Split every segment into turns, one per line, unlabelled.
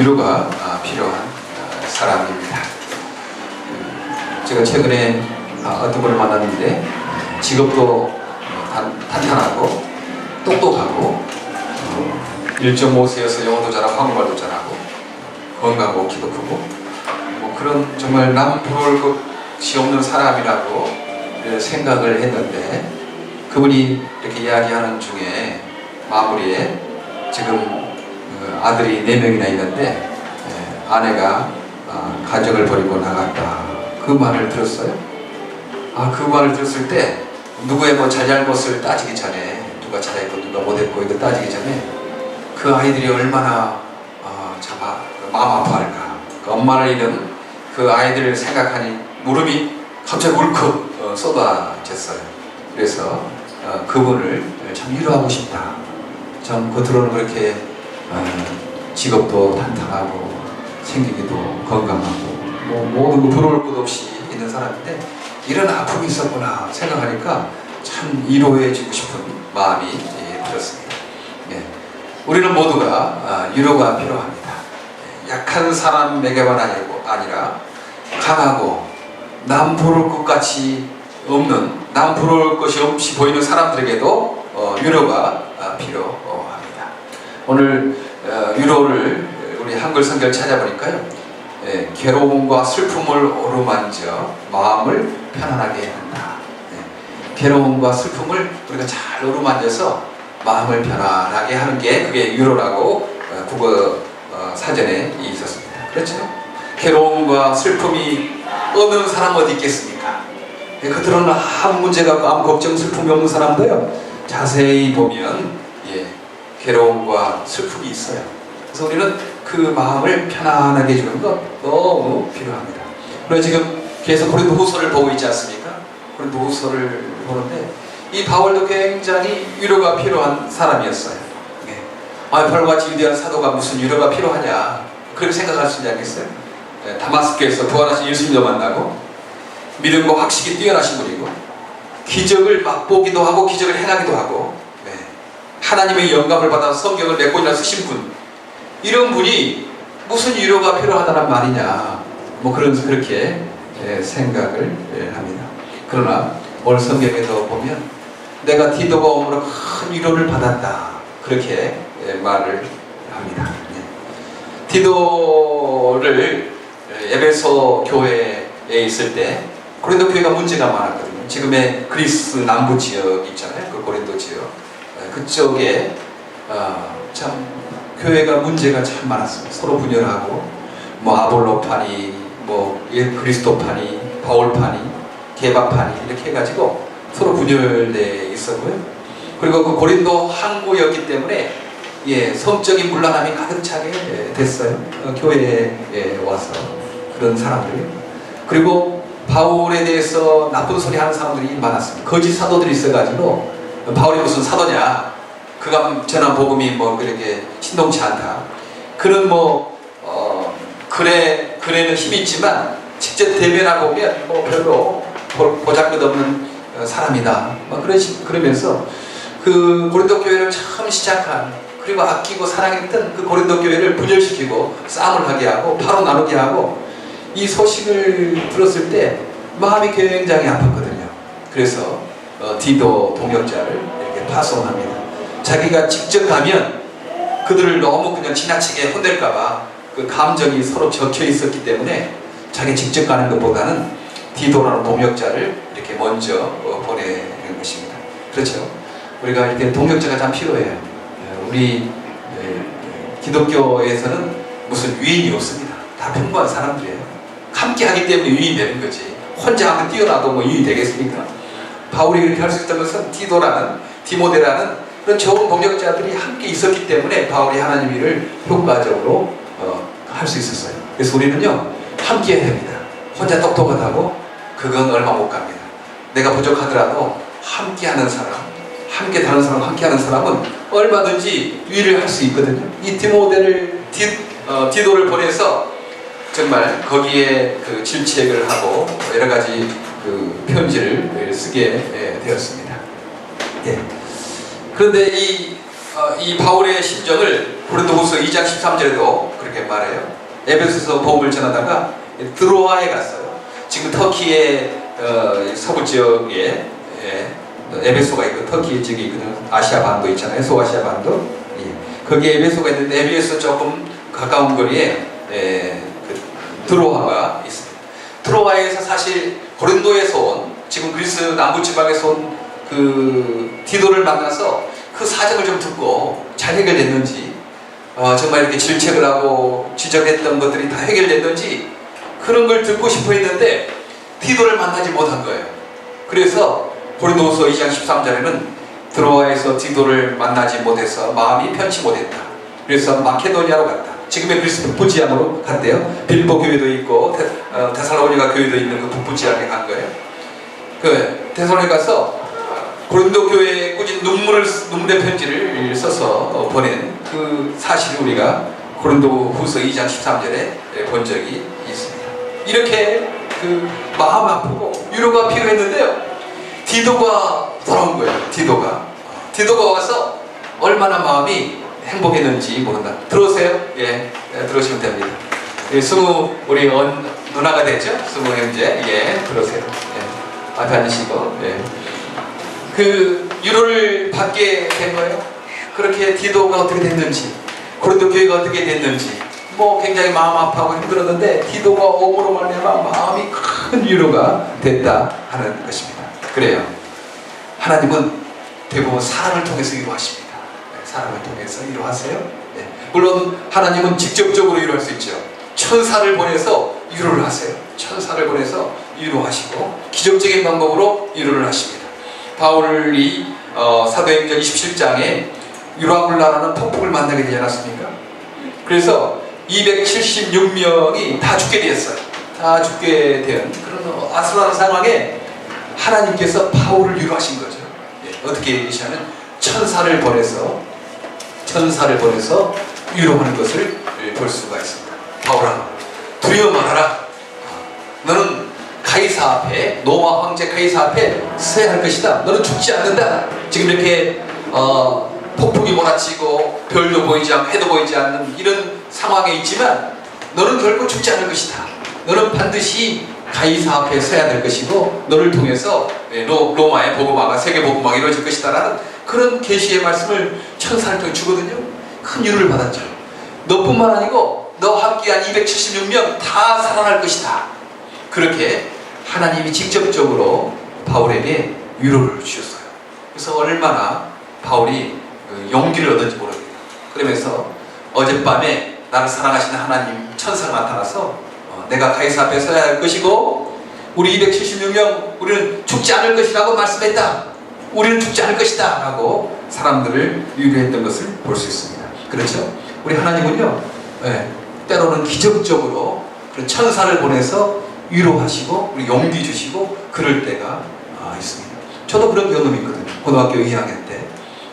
위로가 아, 필요한 아, 사람입니다. 음, 제가 최근에 아, 어떤 분을 만났는데 직업도 어, 단- 탄탄하고 똑똑하고 1.5세여서 영어도 잘하고 한국말도 잘하고 건강하고 키도 크고 뭐 그런 정말 남 부러울 것이 없는 사람이라고 예, 생각을 했는데 그분이 이렇게 이야기하는 중에 마무리에 지금 어, 아들이 네 명이나 있는데 예, 아내가 아, 가정을 버리고 나갔다 그 말을 들었어요. 아 그 말을 들었을 때 누구의 뭐 잘잘못을 따지기 전에 누가 잘했고 누가 못했고 이거 따지기 전에 그 아이들이 얼마나 어, 참 아, 마음 아파할까 그 엄마를 잃은 그 아이들을 생각하니 무릎이 갑자기 울컥 어, 쏟아졌어요. 그래서 어, 그분을 참 위로하고 싶다. 참 겉으로는 그렇게 어, 직업도 탄탄하고 생기기도 건강하고 뭐 모든 거 부러울 것 없이 있는 사람인데 이런 아픔이 있었구나 생각하니까 참 위로해주고 싶은 마음이 예, 들었습니다. 예. 우리는 모두가 아, 위로가 필요합니다. 예, 약한 사람에게만 아니고 아니라 강하고 남 부러울 것 같이 없는 남 부러울 것이 없이 보이는 사람들에게도 어, 위로가 아, 필요합니다. 오늘 어, 위로를 우리 한글 성경 찾아보니까요. 예, 괴로움과 슬픔을 어루만져 마음을 편안하게 한다. 예, 괴로움과 슬픔을 우리가 잘 어루만져서 마음을 편안하게 하는 게 그게 위로라고 어, 국어 어, 사전에 있었습니다. 그렇죠? 괴로움과 슬픔이 없는 사람 어디 있겠습니까? 예, 그들은 아무 문제가 없고 아무 걱정 슬픔이 없는 사람도요. 자세히 보면 예, 괴로움과 슬픔이 있어요. 그래서 우리는 그 마음을 편안하게 해주는 것 너무 필요합니다. 그리고 지금 계속 고린도 후서를 보고 있지 않습니까? 고린도 후서를 보는데 이 바울도 굉장히 위로가 필요한 사람이었어요. 예. 아, 바울같이 위대한 사도가 무슨 위로가 필요하냐 그렇게 생각할 수 있지 않겠어요? 예, 다마스크에서 부활하신 예수님도 만나고 믿음과 확신이 뛰어나신 분이고 기적을 맛보기도 하고 기적을 행하기도 하고 네. 하나님의 영감을 받아 성경을 몇 권이나 쓰신 분 이런 분이 무슨 위로가 필요하다는 말이냐 뭐 그런 그렇게 예, 생각을 예, 합니다. 그러나 오늘 성경에도 보면 내가 디도가 오므로 큰 위로를 받았다 그렇게 예, 말을 합니다. 예. 디도를 예, 에베소 교회에 있을 때 고린도 교회가 문제가 많았거든요. 지금의 그리스 남부 지역 있잖아요. 그 고린도 지역 예, 그쪽에 어, 참 교회가 문제가 참 많았어요. 서로 분열하고 뭐 아볼로파니, 뭐 예, 그리스도파니, 바울파니, 개바파니 이렇게 해가지고 서로 분열돼 있었고요. 그리고 그 고린도 항구였기 때문에 예, 성적인 문란함이 가득 차게 예, 됐어요. 어, 교회에 예, 와서 그런 사람들이 그리고 바울에 대해서 나쁜 소리 하는 사람들이 많았습니다. 거짓 사도들이 있어가지고 바울이 무슨 사도냐? 그가 전한 복음이 뭐 그렇게 신동치 않다. 그런 뭐 어, 글에 글에는 힘이 있지만 직접 대변하고 보면 뭐 별로 보- 보잘것없는 어, 사람이다. 막 그러시 그러면서 그 고린도 교회를 처음 시작한 그리고 아끼고 사랑했던 그 고린도 교회를 분열시키고 싸움을 하게 하고 바로 나누게 하고 이 소식을 들었을 때 마음이 굉장히 아팠거든요. 그래서 어, 디도 동역자를 이렇게 파송합니다. 자기가 직접 가면 그들을 너무 그냥 지나치게 혼낼까봐 그 감정이 서로 적혀 있었기 때문에 자기 직접 가는 것보다는 디도라는 동역자를 이렇게 먼저 어, 보내는 것입니다. 그렇죠? 우리가 이렇게 동역자가 참 필요해요. 예, 우리 예, 기독교에서는 무슨 위인이 없습니다. 다 평범한 사람들이에요. 함께 하기 때문에 위인이 되는 거지. 혼자 하면 뛰어나도 뭐 위인이 되겠습니까? 바울이 그렇게 할 수 있던 것은 디도라는 디모데라는 그런 좋은 동역자들이 함께 있었기 때문에 바울이 하나님 일을 효과적으로 어, 할수 있었어요. 그래서 우리는요 함께 해야 됩니다. 혼자 똑똑하다고 그건 얼마 못 갑니다. 내가 부족하더라도 함께하는 사람, 함께 다른 사람, 함께하는 사람은 얼마든지 위를 할 수 있거든요. 이 디모데를 디, 어, 디도를 보내서 정말 거기에 그 질책을 하고 여러 가지 그 편지를 쓰게 예, 되었습니다. 예. 그런데 이, 어, 이 바울의 심정을 고린도후서 2장 13절에도 그렇게 말해요. 에베소서 복음을 전하다가 드로아에 갔어요. 지금 터키의 어, 서부 지역에 예, 에베소가 있고 터키 지역이 있거든요. 아시아 반도 있잖아요. 소아시아 반도. 예. 거기에 에베소가 있는데 에베소 조금 가까운 거리에 예, 그 드로아가 있습니다. 드로아에서 사실 고린도에서 온 지금 그리스 남부 지방에서 온 그 디도를 만나서 그 사정을 좀 듣고 잘 해결됐는지 어, 정말 이렇게 질책을 하고 지적했던 것들이 다 해결됐는지 그런 걸 듣고 싶어 했는데 디도를 만나지 못한 거예요. 그래서 고린도후서 2장 13절에는 드로아에서 디도를 만나지 못해서 마음이 편치 못했다. 그래서 마케도니아로 갔다. 지금의 그리스 북부 지향으로 갔대요. 빌보 교회도 있고 테, 어, 데살로니가 교회도 있는 그 북부 지향에 간 거예요. 그 데살로니 가서 고린도 교회에 꾸준 눈물을 눈물의 편지를 써서 보낸 그 사실을 우리가 고린도 후서 2장 13절에 본 적이 있습니다. 이렇게 그 마음 아프고 위로가 필요했는데요. 디도가 돌아온 거예요. 디도가 디도가 와서 얼마나 마음이 행복했는지 모른다. 들어오세요. 예, 예, 들어오시면 됩니다. 예, 스무 우리 언, 누나가 되죠. 스무 형제. 예, 들어오세요. 예, 앞에 앉으시고. 예. 그 유로를 받게 된 거예요. 그렇게 디도가 어떻게 됐는지, 고린도 교회가 어떻게 됐는지, 뭐 굉장히 마음 아파하고 힘들었는데 디도가 오므로 말미암아 마음이 큰 위로가 됐다 하는 것입니다. 그래요. 하나님은 대부분 사람을 통해서 위로하십니다. 네, 사람을 통해서 위로하세요. 네. 물론 하나님은 직접적으로 위로할 수 있죠. 천사를 보내서 위로를 하세요. 천사를 보내서 위로하시고 기적적인 방법으로 위로를 하십니다. 바울이 어, 사도행전 27장에 유라굴라라는 폭풍을 만나게 되지 않았습니까? 그래서 276명이 다 죽게 되었어요. 다 죽게 된 그런 아슬한 상황에 하나님께서 바울을 위로하신 거죠. 예, 어떻게 계시냐면 천사를 보내서 천사를 보내서 위로하는 것을 볼 수가 있습니다. 바울아 두려워 말아라. 너는 카이사 앞에 로마 황제 카이사 앞에 서야 할 것이다. 너는 죽지 않는다. 지금 이렇게 어, 폭풍이 몰아치고 별도 보이지 않고 해도 보이지 않는 이런 상황에 있지만 너는 결국 죽지 않을 것이다. 너는 반드시 가이사 앞에 서야 될 것이고 너를 통해서 예, 로, 로마의 복음화가 세계 복음화가 이루어질 것이다라는 그런 계시의 말씀을 천사를 통해 주거든요. 큰 위로를 받았죠. 너뿐만 아니고 너와 함께한 276명 다 살아날 것이다. 그렇게 하나님이 직접적으로 바울에게 위로를 주셨어요. 그래서 얼마나 바울이 그 용기를 얻은지 모릅니다. 그러면서 어젯밤에 나를 사랑하시는 하나님 천사가 나타나서 어, 내가 가이사 앞에 서야 할 것이고 우리 276명 우리는 죽지 않을 것이라고 말씀했다. 우리는 죽지 않을 것이다. 라고 사람들을 위로했던 것을 볼 수 있습니다. 그렇죠? 우리 하나님은요, 예, 때로는 기적적으로 그런 천사를 보내서 위로하시고 우리 용기 주시고 그럴 때가 아, 있습니다. 저도 그런 경험이 있거든요. 고등학교 2학년 때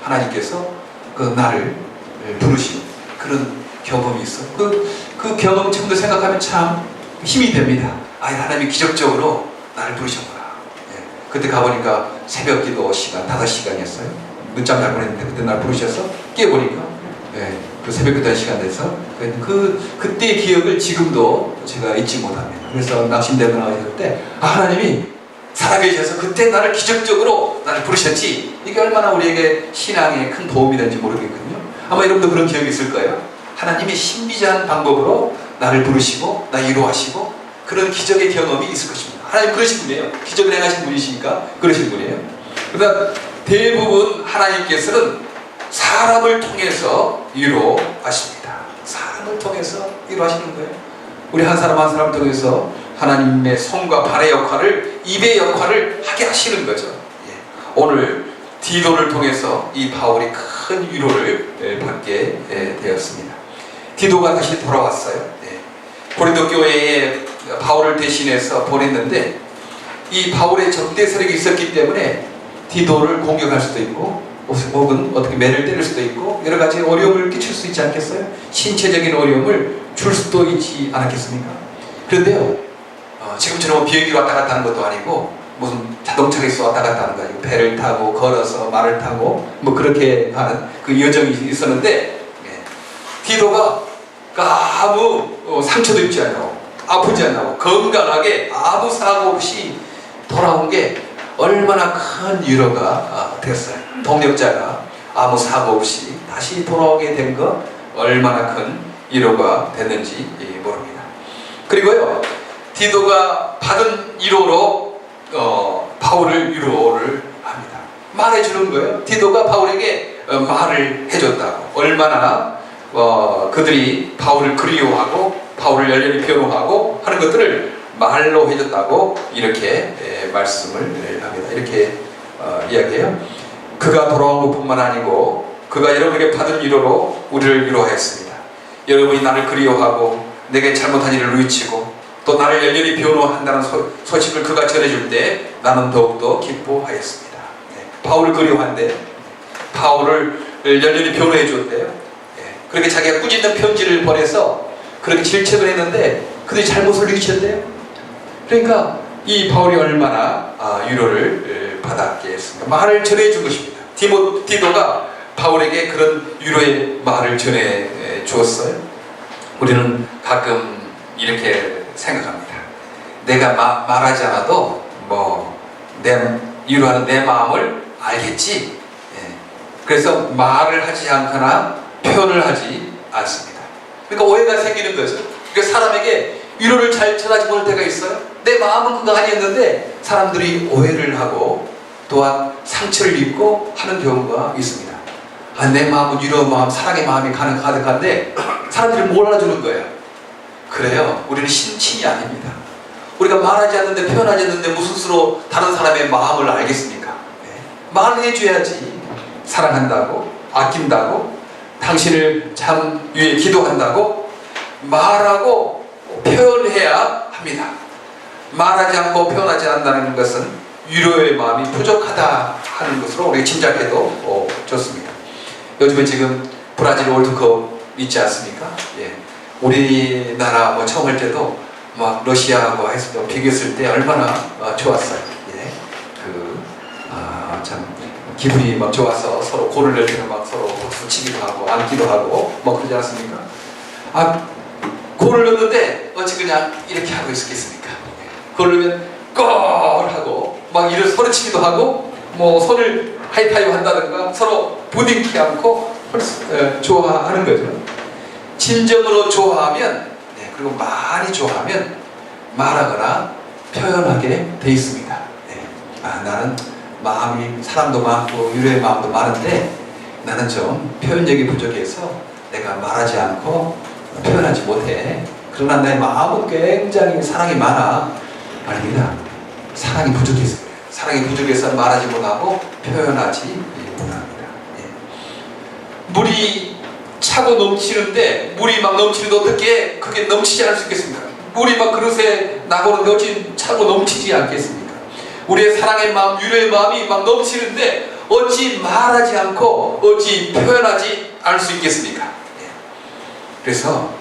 하나님께서 그 나를 부르신 그런 경험이 있어. 그, 그 경험 지금도 생각하면 참 힘이 됩니다. 아, 하나님이 기적적으로 나를 부르셨구나. 예. 그때 가보니까 새벽 기도 시간, 5시간이었어요. 늦잠 잘 보냈는데 그때 날 부르셔서 깨보니까 예, 그 새벽 기도 시간 돼서 그, 그때의 기억을 지금도 제가 잊지 못합니다. 그래서 낚심대로 나가실 때 아, 하나님이 살아계셔서 그때 나를 기적적으로 나를 부르셨지 이게 얼마나 우리에게 신앙에 큰 도움이 되는지 모르겠거든요 아마 여러분도 그런 기억이 있을 거예요 하나님이 신비한 방법으로 나를 부르시고 나 위로하시고 그런 기적의 경험이 있을 것입니다 하나님 그러신 분이에요 기적을 행하신 분이시니까 그러신 분이에요 그러나 대부분 하나님께서는 사람을 통해서 위로하십니다 사람을 통해서 위로하시는 거예요 우리 한 사람 한 사람 통해서 하나님의 손과 발의 역할을 입의 역할을 하게 하시는 거죠. 예. 오늘 디도를 통해서 이 바울이 큰 위로를 예, 받게 예, 되었습니다. 디도가 다시 돌아왔어요. 예. 고린도 교회에 바울을 대신해서 보냈는데 이 바울의 적대 세력이 있었기 때문에 디도를 공격할 수도 있고 혹은 어떻게 매를 때릴 수도 있고 여러 가지 어려움을 끼칠 수 있지 않겠어요? 신체적인 어려움을 줄 수도 있지 않았겠습니까? 그런데요, 어, 지금처럼 비행기 왔다 갔다 하는 것도 아니고 무슨 자동차가 있어 왔다 갔다 하는 거 아니고 배를 타고 걸어서 말을 타고 뭐 그렇게 하는 그 여정이 있었는데 예. 디도가 아무 어, 상처도 입지 않고 아프지 않고 건강하게 아무 사고 없이 돌아온 게 얼마나 큰 위로가 아, 됐어요. 동력자가 아무 사고 없이 다시 돌아오게 된 거 얼마나 큰 위로가 됐는지 예, 모릅니다. 그리고요 디도가 받은 위로로 어, 바울을 위로를 합니다. 말해주는 거예요. 디도가 바울에게 어, 말을 해줬다고 얼마나 어, 그들이 바울을 그리워하고 바울을 열렬히 변호하고 하는 것들을 말로 해줬다고 이렇게 예, 말씀을 합니다. 이렇게 어, 이야기해요. 그가 돌아온 것뿐만 아니고 그가 여러분에게 받은 위로로 우리를 위로하였습니다. 여러분이 나를 그리워하고 내게 잘못한 일을 누이치고 또 나를 열렬히 변호한다는 소, 소식을 그가 전해줄 때 나는 더욱더 기뻐하였습니다. 네, 바울을 그리워한대 바울을 열렬히 변호해 줬대요. 예, 그렇게 자기가 꾸짖는 편지를 보내서 그렇게 질책을 했는데 그들이 잘못을 누이쳤대요. 그러니까 이 바울이 얼마나 아, 위로를 에, 받았겠습니까? 말을 전해 준 것입니다. 디모, 디도가 바울에게 그런 위로의 말을 전해 에, 주었어요. 우리는 가끔 이렇게 생각합니다. 내가 마- 말하지 않아도 뭐내 위로하는 내 마음을 알겠지. 예. 그래서 말을 하지 않거나 표현을 하지 않습니다. 그러니까 오해가 생기는 거죠. 그러니까 사람에게 위로를 잘 전하지 못할 때가 있어요. 내 마음은 그거 아니었는데 사람들이 오해를 하고 또한 상처를 입고 하는 경우가 있습니다. 아, 내 마음은 위로 마음, 사랑의 마음이 가득한데 사람들이 몰라주는 거예요. 그래요. 우리는 신친이 아닙니다. 우리가 말하지 않는데 표현하지 않는데 무슨 수로 다른 사람의 마음을 알겠습니까? 네. 말을 해줘야지. 사랑한다고, 아낀다고, 당신을 참 위해 기도한다고 말하고 표현해야 합니다. 말하지 않고 표현하지 않는다는 것은 위로의 마음이 부족하다 하는 것으로 우리가 짐작해도 어, 좋습니다. 요즘에 지금 브라질 월드컵 있지 않습니까? 예. 우리나라 뭐 처음 할 때도 막 러시아하고 해서 또 비교했을 때 얼마나 어, 좋았어요. 예. 그, 아, 참, 기분이 막 좋아서 서로 골을 낼 때는 막 서로 치기도 하고 안기도 하고 뭐 그러지 않습니까? 아, 골을 넣는데 어찌 그냥 이렇게 하고 있었겠습니까? 넣으면 골 하고 막 이를 소리치기도 하고 뭐 손을 하이파이브 한다든가 서로 부딪히지 않고 에, 좋아하는 거죠. 진정으로 좋아하면 네, 그리고 많이 좋아하면 말하거나 표현하게 돼 있습니다. 네. 아, 나는 마음이 사람도 많고 위로의 마음도 많은데 나는 좀 표현력이 부족해서 내가 말하지 않고 표현하지 못해. 그러나 내 마음은 굉장히 사랑이 많아. 아닙니다. 사랑이 부족해서. 사랑이 부족해서 말하지 못하고 표현하지 못합니다. 예. 물이 차고 넘치는데 물이 막 넘치는데 어떻게 그게 넘치지 않을 수 있겠습니까? 물이 막 그릇에 나고는데 어찌 차고 넘치지 않겠습니까? 우리의 사랑의 마음, 위로의 마음이 막 넘치는데 어찌 말하지 않고 어찌 표현하지 않을 수 있겠습니까? 예. 그래서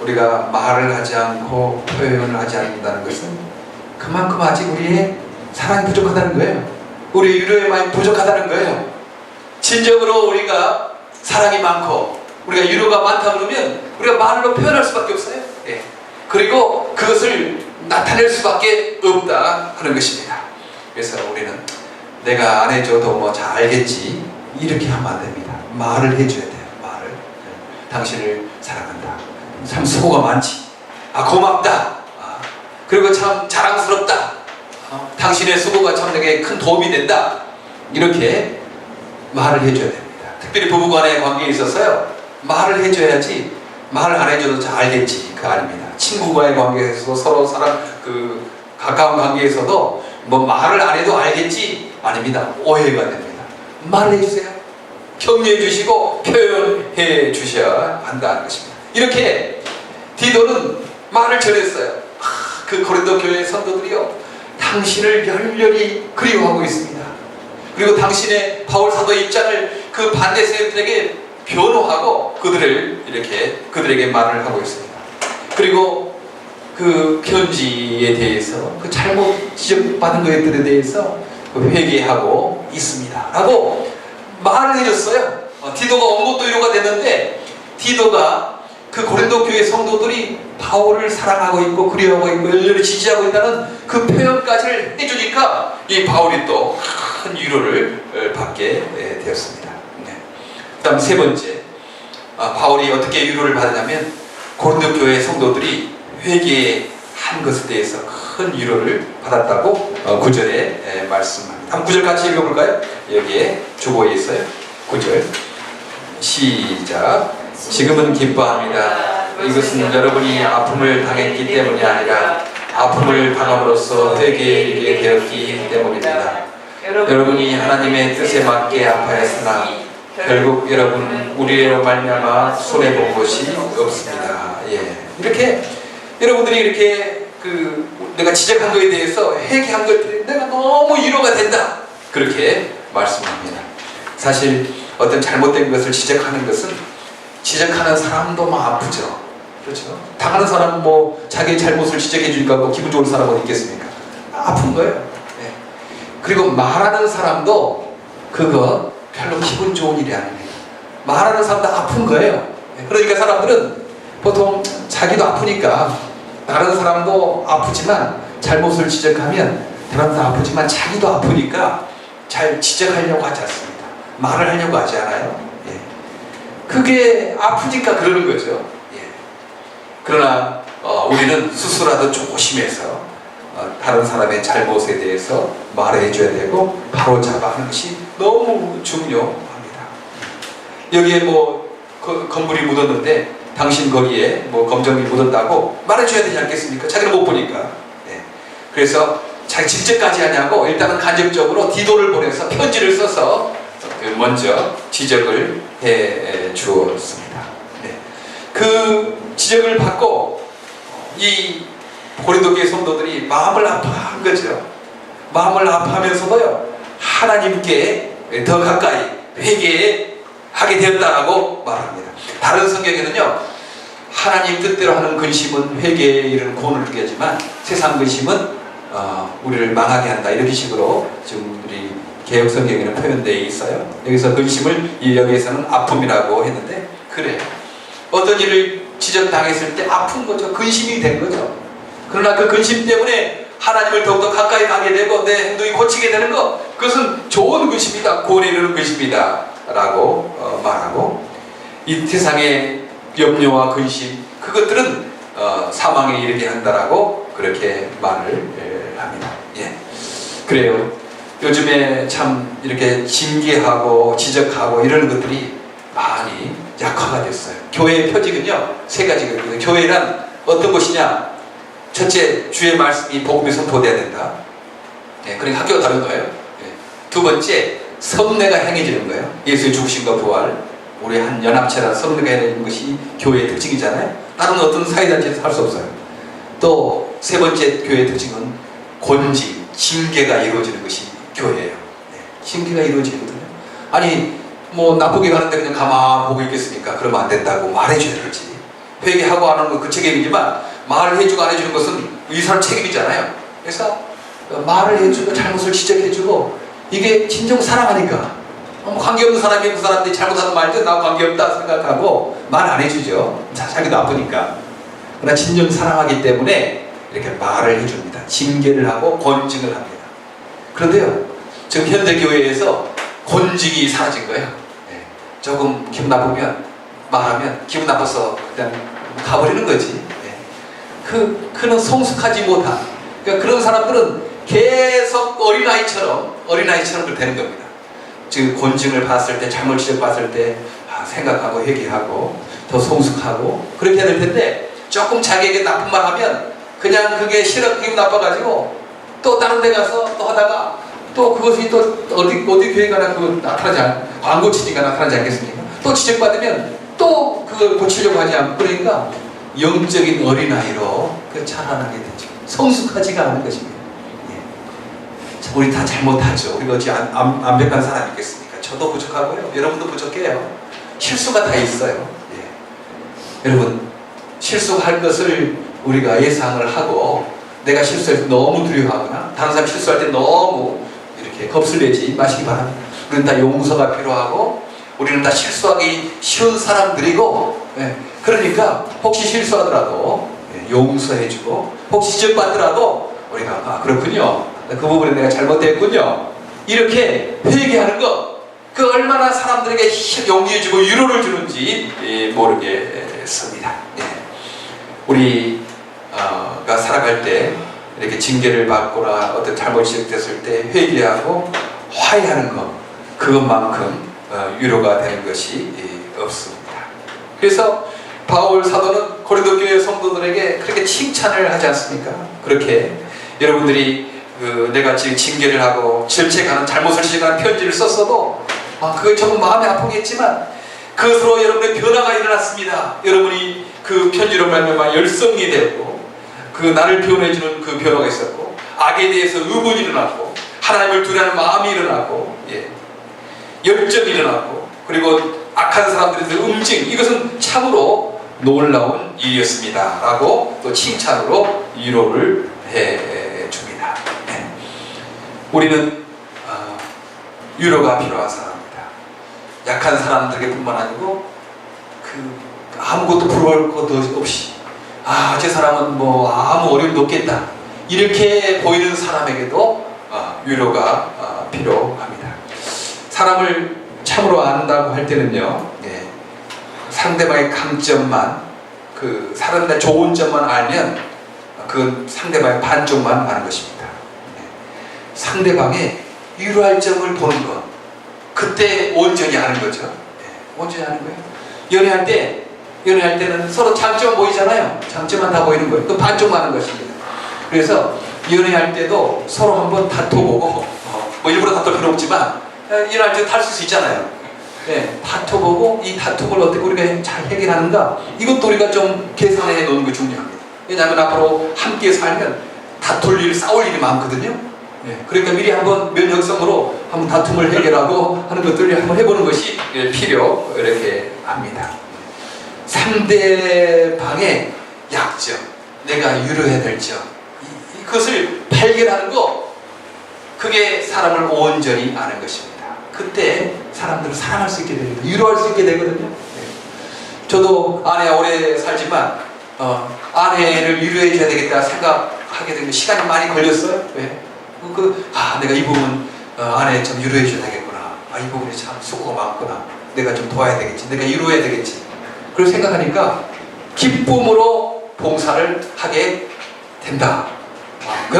우리가 말을 하지 않고 표현을 하지 않는다는 것은 그만큼 아직 우리의 사랑이 부족하다는 거예요. 우리 위로의 마음이 부족하다는 거예요. 진정으로 우리가 사랑이 많고 우리가 위로가 많다 그러면 우리가 말로 표현할 수밖에 없어요. 예. 그리고 그것을 나타낼 수밖에 없다 하는 것입니다. 그래서 우리는 내가 안 해줘도 뭐 잘 알겠지 이렇게 하면 안 됩니다. 말을 해줘야 돼요. 말을 예. 당신을 사랑한다. 참 수고가 많지. 아 고맙다. 아, 그리고 참 자랑스럽다. 어, 당신의 수고가 참 내게 큰 도움이 된다. 이렇게 말을 해줘야 됩니다. 특별히 부부간의 관계에 있어서요. 말을 해줘야지 말을 안 해줘도 잘 알겠지. 그 아닙니다. 친구와의 관계에서도 서로 사람 그 가까운 관계에서도 뭐 말을 안 해도 알겠지. 아닙니다. 오해가 됩니다. 말을 해주세요. 격려해 주시고 표현해 주셔야 한다는 것입니다. 이렇게 디도는 말을 전했어요. 아, 그 고린도 교회 성도들이요. 당신을 열렬히 그리워하고 있습니다. 그리고 당신의 바울 사도의 입장을 그 반대 세력들에게 변호하고 그들을 이렇게 그들에게 말을 하고 있습니다. 그리고 그 편지에 대해서 그 잘못 지적받은 것들에 대해서 그 회개하고 있습니다. 라고 말을 해줬어요. 어, 디도가 온 것도 위로가 됐는데 디도가 그 고린도 교회 성도들이 바울을 사랑하고 있고 그리워하고 있고 열렬히 지지하고 있다는 그 표현까지를 해주니까 이 바울이 또 큰 위로를 어, 받게 예, 되었습니다. 네. 그다음 세 번째 아, 바울이 어떻게 위로를 받으냐면 고린도 교회 성도들이 회개한 것에 대해서 큰 위로를 받았다고 어, 9절에 예, 말씀합니다. 한번 9절 같이 읽어볼까요? 여기에 주보에 있어요. 9절 시작 지금은 기뻐합니다. 이것은 여러분이 아픔을 당했기 때문이 아니라 아픔을 당함으로써 회개에 이르게 되었기 때문입니다. 여러분이 하나님의 뜻에 맞게 아파했으나 결국 여러분 우리로 말미암아 손해 본 것이 없습니다. 예. 이렇게 여러분들이 이렇게 그 내가 지적한 것에 대해서 회개한 것들이 내가 너무 위로가 된다. 그렇게 말씀합니다. 사실 어떤 잘못된 것을 지적하는 것은 지적하는 사람도 막 아프죠. 그렇죠. 당하는 사람은 뭐 자기 잘못을 지적해 주니까 뭐 기분 좋은 사람 어디 있겠습니까? 아픈 거예요. 예. 그리고 말하는 사람도 그거 별로 기분 좋은 일이 아닙니다. 말하는 사람도 아픈 거예요. 예. 그러니까 사람들은 보통 자기도 아프니까 다른 사람도 아프지만 잘못을 지적하면 사람 아프지만 자기도 아프니까 잘 지적하려고 하지 않습니다. 말을 하려고 하지 않아요. 예. 그게 아프니까 그러는 거죠. 예. 그러나 어, 우리는 스스로라도 조심해서 어, 다른 사람의 잘못에 대해서 말해줘야 되고 바로 잡아 하는 것이 너무 중요합니다. 여기에 뭐 그, 건물이 묻었는데 당신 거기에 뭐 검정이 묻었다고 말해줘야 되지 않겠습니까? 자기는 못 보니까. 예. 그래서 자기 직접까지 하냐고 일단은 간접적으로 디도를 보내서 편지를 써서 그 먼저 지적을 해 주었습니다. 네. 그 지적을 받고 이 고린도교회 성도들이 마음을 아파한 거죠. 마음을 아파하면서도요 하나님께 더 가까이 회개 하게 되었다라고 말합니다. 다른 성경에는요 하나님 뜻대로 하는 근심은 회개에 이르는 고문을 주게 하지만 세상 근심은 어, 우리를 망하게 한다 이렇게 식으로 지금 우리 개혁 성경에는 표현되어 있어요. 여기서 근심을 이 여기에서는 아픔이라고 했는데 그래요. 어떤 일을 지적당했을 때 아픈 거죠. 근심이 된 거죠. 그러나 그 근심 때문에 하나님을 더욱더 가까이 가게 되고 내 행동이 고치게 되는 것 그것은 좋은 근심이다. 구원에 이르는 근심이다. 라고 어, 말하고 이 세상의 염려와 근심 그것들은 어, 사망에 이르게 한다라고 그렇게 말을 예, 합니다. 예. 그래요. 요즘에 참 이렇게 징계하고 지적하고 이러는 것들이 많이 약화가 됐어요. 교회의 표직은요 세 가지거든요. 교회란 어떤 것이냐? 첫째 주의 말씀이 복음이 선포돼야 된다. 예, 그러니까 학교가 다른 거예요. 예. 두 번째 성례가 행해지는 거예요. 예수의 죽으심과 부활. 우리 한 연합체라 성례가 행해지는 것이 교회의 특징이잖아요. 다른 어떤 사회단체에서 할 수 없어요. 또 세 번째 교회의 특징은 권지, 징계가 이루어지는 것이 교회예요. 네, 징계가 이루어지거든요. 아니 뭐 나쁘게 가는데 그냥 가만 보고 있겠습니까? 그러면 안 된다고 말해줘야 되지. 회개하고 안 하는 건 그 책임이지만 말을 해주고 안 해주는 것은 이 사람 책임이잖아요. 그래서 말을 해주고 잘못을 지적해주고 이게 진정 사랑하니까 어, 뭐 관계없는 사람이 그 사람들이 잘못하는 말도 나 관계없다 생각하고 말 안 해주죠. 자, 자기도 아프니까. 그러나 진정 사랑하기 때문에 이렇게 말을 해줍니다. 징계를 하고 권징을 합니다. 그런데요, 지금 현대 교회에서 권징이 사라진 거예요. 예, 조금 기분 나쁘면 말하면 기분 나빠서 그냥 가버리는 거지. 예. 그 그는 성숙하지 못한 그러니까 그런 사람들은 계속 어린아이처럼 어린아이처럼 그렇게 되는 겁니다. 지금 권징을 봤을 때 잘못 지적받을 때 아, 생각하고 회개하고 더 성숙하고 그렇게 해야 될 텐데 조금 자기에게 나쁜 말 하면 그냥 그게 싫어 기분 나빠가지고 또 다른 데 가서 또 하다가 또 그것이 또 어디 어디 교회 가나 그 나타나지 않 광고 치니까 나타나지 않겠습니까? 또 지적받으면 또 그걸 고치려고 하지 않고 그러니까 영적인 어린아이로 그 자라나게 되죠. 성숙하지가 않은 것입니다. 우리 다 잘못하죠. 우리가 어찌 안, 안, 완벽한 사람이 있겠습니까? 저도 부족하고요. 여러분도 부족해요. 실수가 다 있어요. 예. 여러분 실수할 것을 우리가 예상을 하고 내가 실수해서 너무 두려워하거나 다른 사람이 실수할 때 너무 이렇게 겁을 내지 마시기 바랍니다. 우리는 다 용서가 필요하고 우리는 다 실수하기 쉬운 사람들이고 예, 그러니까 혹시 실수하더라도 예, 용서해주고 혹시 지적받더라도 우리가 아 그렇군요 그 부분에 내가 잘못했군요 이렇게 회개하는 것 그 얼마나 사람들에게 힘, 용기해주고 위로를 주는지 예, 모르겠습니다. 예. 우리가 살아갈 때 이렇게 징계를 받거나 어떤 잘못이 시작됐을 때 회개하고 화해하는 것 그것만큼 어, 위로가 되는 것이 예, 없습니다. 그래서 바울 사도는 고린도 교회 성도들에게 그렇게 칭찬을 하지 않습니까? 그렇게 여러분들이 그 내가 지금 징계를 하고 질책하는 잘못을 지적하는 편지를 썼어도 아 그게 조금 마음이 아프겠지만 그것으로 여러분의 변화가 일어났습니다. 여러분이 그 편지로 말미암아 열성이 되고 그 나를 표현해주는 그 변화가 있었고 악에 대해서 의문이 일어났고 하나님을 두려는 마음이 일어나고 예. 열정이 일어났고 그리고 악한 사람들에 대해서 응징 이것은 참으로 놀라운 일이었습니다 라고 또 칭찬으로 위로를 네. 우리는 어, 위로가 필요한 사람입니다. 약한 사람들에게 뿐만 아니고 그 아무것도 부러울 것도 없이 아저 사람은 뭐 아무 어려움도 없겠다. 이렇게 보이는 사람에게도 어, 위로가 어, 필요합니다. 사람을 참으로 안다고 할 때는요, 예, 상대방의 강점만, 그 사람들 좋은 점만 알면 그 상대방의 반쪽만 아는 것입니다. 예, 상대방의 위로할 점을 보는 것, 그때 온전히 아는 거죠. 예, 온전히 아는 거예요. 연애할 때, 연애할 때는 서로 장점 보이잖아요. 장점만 다 보이는 거예요. 그 반쪽만 아는 것입니다. 그래서 연애할 때도 서로 한번 다퉈보고, 어, 뭐 일부러 다툴 필요 없지만, 일할 때 탈 수 있잖아요. 네, 다퉈보고 이 다툼을 어떻게 우리가 잘 해결하는가 이것도 우리가 좀 계산해 놓는 게 중요합니다. 왜냐하면 앞으로 함께 살면 다툴 일, 싸울 일이 많거든요. 네, 그러니까 미리 한번 면역성으로 한번 다툼을 해결하고 하는 것들을 한번 해보는 것이 필요 이렇게 합니다. 상대방의 약점, 내가 유료해야 될 점, 이- 이것을 발견하는 거, 그게 사람을 온전히 아는 것입니다. 그때 사람들을 사랑할 수 있게 됩니다. 위로할 수 있게 되거든요. 네. 저도 아내 오래 살지만 어, 아내를 위로해 줘야 되겠다 생각하게 되면 시간이 많이 걸렸어요. 왜? 그, 그, 아 내가 이 부분 어, 아내 좀 위로해 줘야 되겠구나. 아 이 부분이 참 수고가 많구나. 내가 좀 도와야 되겠지. 내가 위로해야 되겠지. 그걸 생각하니까 기쁨으로 봉사를 하게 된다. 아,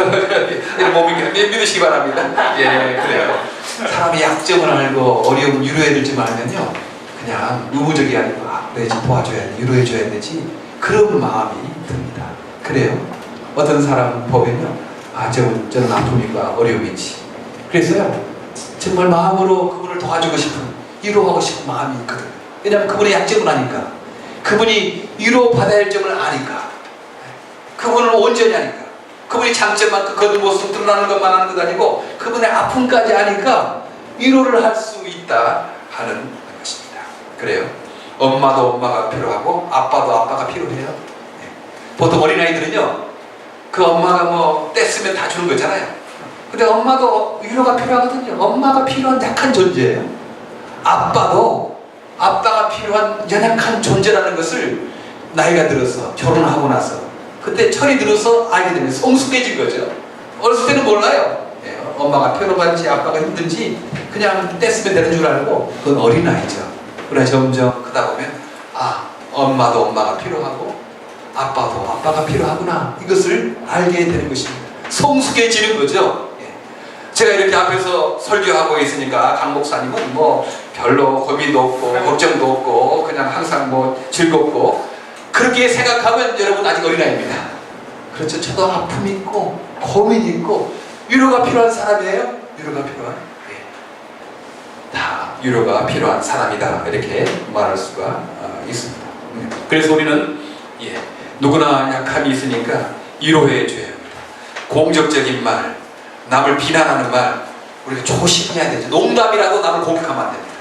이런 몸이 믿으시기 바랍니다. 예, 그래요. 사람이 약점을 알고 어려움 위로해야 될지 말면요 그냥 의무적이 아니고 아, 내가 지금 도와줘야 돼 위로해 줘야 되지 그런 마음이 듭니다 그래요 어떤 사람 보면요 아 저는, 저는 아픔이가 어려움이지 그래서요 정말 마음으로 그분을 도와주고 싶은 위로하고 싶은 마음이 있거든요 왜냐하면 그분의 약점을 아니까 그분이 위로받아야 할 점을 아니까 그분을 온전히 아니까 그분이 장점만 그겉 모습 드러나는 것만 하는 것 아니고 그분의 아픔까지 아니까 위로를 할 수 있다 하는 것입니다. 그래요. 엄마도 엄마가 필요하고 아빠도 아빠가 필요해요. 네. 보통 어린아이들은요. 그 엄마가 뭐 떼쓰면 다 주는 거잖아요. 근데 엄마도 위로가 필요하거든요. 엄마가 필요한 약한 존재예요. 아빠도 아빠가 필요한 연약한 존재라는 것을 나이가 들어서 결혼하고 나서 그때 철이 들어서 알게 되면 성숙해진 거죠. 어렸을 때는 몰라요. 예, 엄마가 편안한지 아빠가 힘든지 그냥 뗐으면 되는 줄 알고 그건 어린아이죠. 그러나 점점 크다 보면 아 엄마도 엄마가 필요하고 아빠도 아빠가 필요하구나 이것을 알게 되는 것입니다. 성숙해지는 거죠. 예. 제가 이렇게 앞에서 설교하고 있으니까 강 목사님은 뭐 별로 고민도 없고 걱정도 없고 그냥 항상 뭐 즐겁고 그렇게 생각하면 여러분 아직 어린아이입니다. 그렇죠. 저도 아픔이 있고 고민이 있고 위로가 필요한 사람이에요. 위로가 필요한. 예. 다 위로가 필요한 사람이다. 이렇게 말할 수가 어, 있습니다. 음. 그래서 우리는 예, 누구나 약함이 있으니까 위로해 줘야 합니다. 공적적인 말, 남을 비난하는 말 우리가 조심해야 되죠. 농담이라도 남을 공격하면 안 됩니다.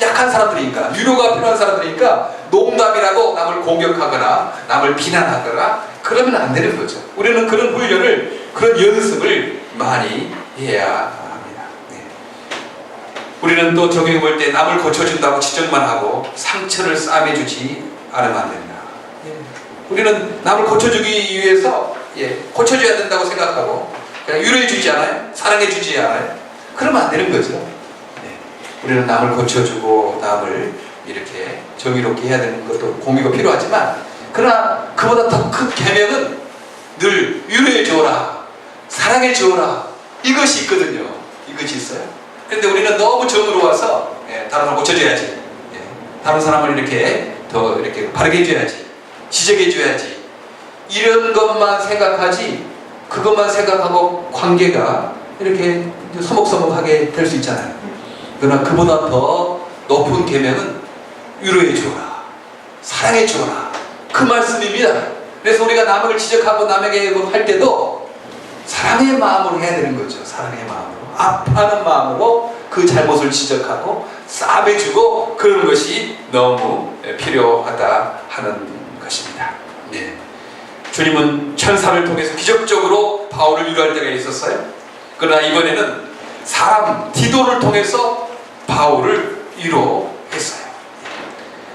약한 사람들이니까 위로가 필요한 사람들이니까 농담이라고 남을 공격하거나 남을 비난하거나 그러면 안 되는 거죠. 우리는 그런 훈련을 그런 연습을 많이 해야. 네. 우리는 또 적용해 볼 때 남을 고쳐준다고 지적만 하고 상처를 싸매주지 않으면 안 된다. 예. 우리는 남을 고쳐주기 위해서 예, 고쳐줘야 된다고 생각하고 그냥 위로해주지 않아요? 사랑해주지 않아요? 그러면 안 되는 거죠. 예. 우리는 남을 고쳐주고 남을 이렇게 정의롭게 해야 되는 것도 공유가 필요하지만 그러나 그보다 더큰 계명은 늘 위로해 주어라 사랑해 주어라 이것이 있거든요 이것이 있어요 그런데 우리는 너무 정으로 와서 예, 다른 사람 고쳐줘야지 예, 다른 사람을 이렇게 더 이렇게 바르게 해줘야지 지적해 줘야지. 이런 것만 생각하지 그것만 생각하고 관계가 이렇게 서먹서먹하게 될 수 있잖아요. 그러나 그보다 더 높은 계명은 위로해 주어라. 사랑해 주어라. 그 말씀입니다. 그래서 우리가 남을 지적하고 남에게 뭐할 때도 사랑의 마음으로 해야 되는 거죠. 사랑의 마음으로. 아파하는 마음으로 그 잘못을 지적하고 싸매주고 그러는 것이 너무 필요하다 하는 것입니다. 네. 주님은 천사를 통해서 기적적으로 바울을 위로할 때가 있었어요. 그러나 이번에는 사람 디도를 통해서 바울을 위로했어요.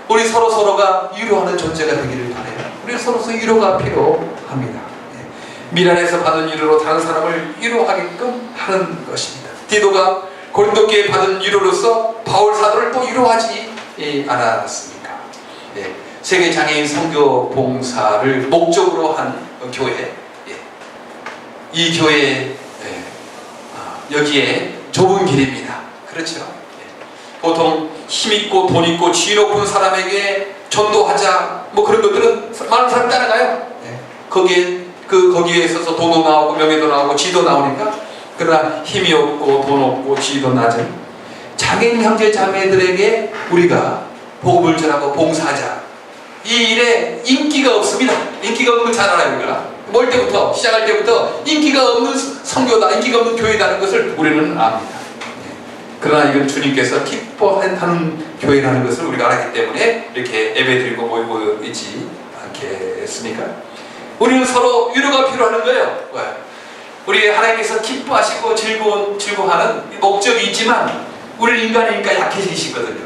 우리 서로 서로가 위로하는 존재가 되기를 바래요. 우리 서로 서로 위로가 필요합니다. 예. 미란에서 받은 위로로 다른 사람을 위로하게끔 하는 것입니다. 디도가 고린도교에 받은 위로로서 바울 사도를 또 위로하지 예, 않았습니까? 예. 세계 장애인 선교 봉사를 목적으로 한 교회, 예. 이 교회 예. 아, 여기에 좁은 길입니다. 그렇죠? 예. 보통 힘 있고 돈 있고 쥐 높은 사람에게 전도하자 뭐 그런 것들은 많은 사람 따라가요. 예. 거기에 그 거기에 있어서 돈도 나오고 명예도 나오고 지도 나오니까 그러나 힘이 없고 돈 없고 지도 낮은 장애인 형제 자매들에게 우리가 복음을 전하고 봉사하자 이 일에 인기가 없습니다. 인기가 없는 거잘 알아요 우리가 뭘 때부터 시작할 때부터 인기가 없는 성교다 인기가 없는 교회다는 것을 우리는 압니다. 그러나 이건 주님께서 기뻐하는 교회라는 것을 우리가 알았기 때문에 이렇게 예배 드리고 모이고 있지 않겠습니까? 우리는 서로 위로가 필요하는 거예요. 왜? 우리 하나님께서 기뻐하시고 즐거운 즐거워하는 목적이 있지만 우리는 인간이니까 약해지시거든요.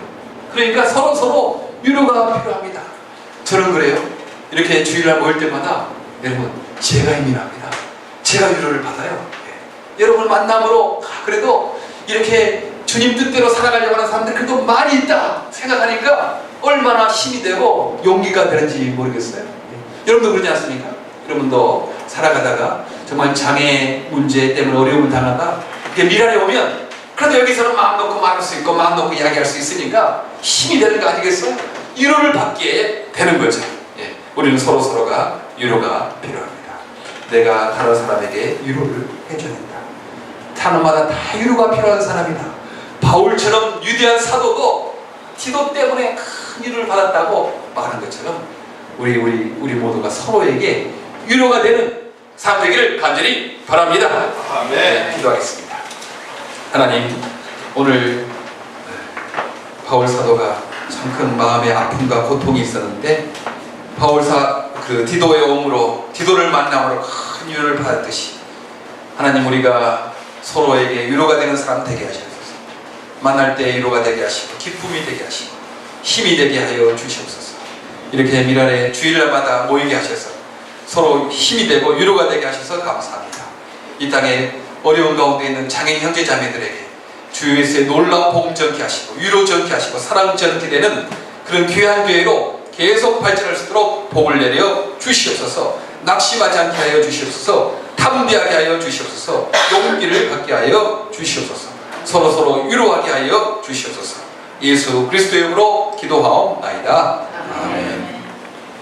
그러니까 서로 서로 위로가 필요합니다. 저는 그래요. 이렇게 주일날 모일 때마다 여러분 제가 납니다. 제가 위로를 받아요. 예. 여러분 만남으로 아, 그래도 이렇게 주님 뜻대로 살아가려고 하는 사람들이 그래도 많이 있다 생각하니까 얼마나 힘이 되고 용기가 되는지 모르겠어요. 예. 여러분도 그러지 않습니까? 여러분도 살아가다가 정말 장애 문제 때문에 어려움을 당하다 미랄에 오면 그래도 여기서는 마음 놓고 말할 수 있고 마음 놓고 이야기할 수 있으니까 힘이 되는 거 아니겠어요? 위로를 받게 되는 거죠. 예. 우리는 서로 서로가 위로가 필요합니다. 내가 다른 사람에게 위로를 해줘야 된다. 사람마다 다 위로가 필요한 사람이다. 바울처럼 위대한 사도도 기도 때문에 큰 위로를 받았다고 말한 것처럼 우리 우리 우리 모두가 서로에게 위로가 되는 삶 되기를 간절히 바랍니다. 네, 기도하겠습니다. 하나님 오늘 바울 사도가 참 큰 마음의 아픔과 고통이 있었는데 바울 사 그 디도의 오므로 디도를 만남으로 큰 위로를 받았듯이 하나님 우리가 서로에게 위로가 되는 사람 되게 하셔서 만날 때 위로가 되게 하시고 기쁨이 되게 하시고 힘이 되게 하여 주시옵소서. 이렇게 미랄에 주일날마다 모이게 하셔서 서로 힘이 되고 위로가 되게 하셔서 감사합니다. 이 땅에 어려운 가운데 있는 장애인 형제 자매들에게 주 예수의 놀라운 복음 전케 하시고 위로 전케 하시고 사랑 전케 되는 그런 귀한 교회로 계속 발전할 수 있도록 복을 내려 주시옵소서 낙심하지 않게 하여 주시옵소서 탐대하게 하여 주시옵소서 용기를 갖게 하여 주시옵소서 서로 서로 위로하게 하여 주시옵소서. 예수 그리스도의 이름으로 기도하옵나이다